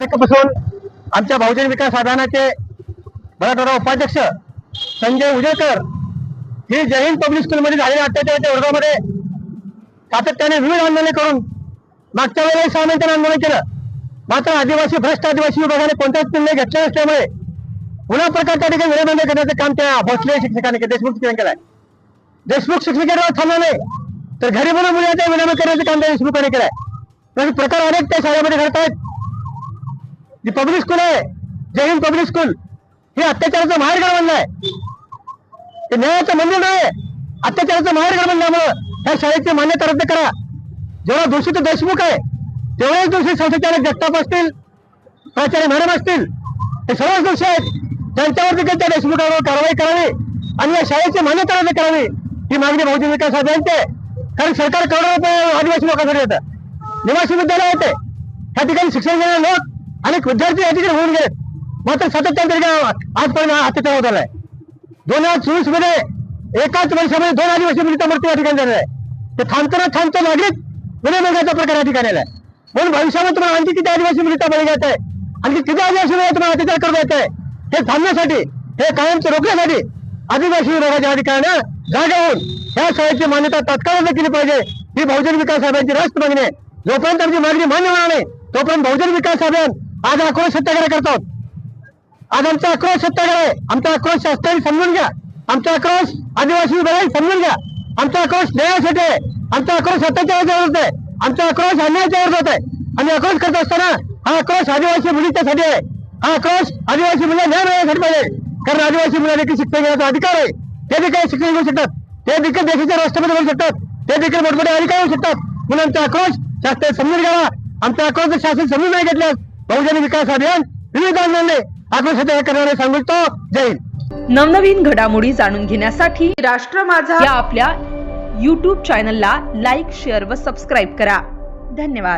बसून आमच्या बहुजन विकास अभियानाचे मराठवाडा उपाध्यक्ष संजय उजेकर ही जैन पब्लिक स्कूलमध्ये झालेल्या अत्याचाराच्या वर्गामध्ये सातत्याने विविध आंदोलने करून मागच्या वेळेला सहा महिन्यानं आंदोलन केलं. मात्र आदिवासी भ्रष्ट आदिवासी विभागाने कोणताच निर्णय घेतला नसल्यामुळे पुन्हा प्रकार त्या ठिकाणी विरोध करण्याचं काम त्या भोसले शिक्षकाने केलं. देशमुख शिक्षकांनी केलंय. देशमुख शिक्षकांना थांबला नाही. तर घरी बोलून मुलांचा विलंब करण्याचं काम त्या देशमुखाने केलंय. प्रकार अनेक त्या शाळेमध्ये घडत आहेत. जी पब्लिक स्कूल आहे. जय हिंद पब्लिक स्कूल हे अत्याचाराचं माहेरघर बनलं आहे ते न्यायाचं मंदिर नाही. अत्याचाराचं माहेरघर बनल्यामुळं ह्या शाळेची मान्यता रद्द करा. जेवढा दूषित देशमुख आहे तेवढेच दोषी संस्थेचालक जगताप असतील प्राचार्य मॅडम असतील. हे सर्वच दोषी आहेत. त्यांच्यावर देखील त्या देशमुखावर कारवाई करावी आणि या शाळेची मान्यता रद्द करावी. ही मागणी बहुजन विकास अभियानची आहे. कारण सरकार करोडो रुपये आदिवासी लोकांसाठी येतं निवासी विद्यालय होते त्या ठिकाणी शिक्षण घेणारे लोक अनेक विद्यार्थी या ठिकाणी होऊन गेले. मात्र सातत्याने आजपर्यंत अत्याचार होत आलाय दोन हजार चोवीसमध्ये एकाच वर्षामध्ये दोन आदिवासी मुलीचा मृत्यू या ठिकाणी झालेला आहे ते थांबताना थांबतो नागरिक गुन्हे प्रकार या ठिकाणी आलाय. म्हणून भविष्यामध्ये तुम्हाला आणखी किती आदिवासी मुलीचा बळी घ्यायचा आहे आणखी किती आदिवासी मुली तुम्हाला अत्याचार करता येत आहे हे थांबण्यासाठी हे कायमचं रोखण्यासाठी आदिवासी विभागाच्या अधिकाऱ्यानं जागा होऊन या शाळेची मान्यता तात्काळ केली पाहिजे. ही बहुजन विकास साहेबांची राष्ट्र मागणी आहे. जोपर्यंत आमची मागणी मान्य होणार नाही तोपर्यंत बहुजन विकास अभियान आज आक्रोश सत्याग्रह करतात आज आमचा आक्रोश सत्याग्रह आहे. आमचा आक्रोश शास्त्री समजून घ्या. आमचा आक्रोश आदिवासी विभागाने समजून घ्या. आमचा आक्रोश न्यायासाठी आहे. आमचा आक्रोश सत्याच्या विरोधात आहे. आमचा आक्रोश अन्यायाच्या विरोधात आहे. आम्ही आक्रोश करत असताना हा आक्रोश आदिवासी मुलींच्यासाठी आहे. हा आक्रोश आदिवासी मुलीला न्याय मिळण्यासाठी पाहिजे. कारण आदिवासी मुलं देखील शिक्षण घेण्याचा अधिकार आहे. ते देखील शिक्षण घेऊ शकतात. ते देखील देशाचे राष्ट्रपती बनू शकतात. ते देखील मोठमोठे अधिकार होऊ शकतात. म्हणून आमचा आक्रोश शास्त्र समजून घ्यावा. आमचा आक्रोश शासन समजून नाही घेतल्यास बहुजन विकास अभियान आक्रोश सत्याग्रह करणारे सांगू इच्छितो जय नवनवीन घडामोडी जाणून घेण्यासाठी राष्ट्र माझा. या आपल्या यूट्यूब चॅनलला लाईक शेअर व सबस्क्राईब करा. धन्यवाद.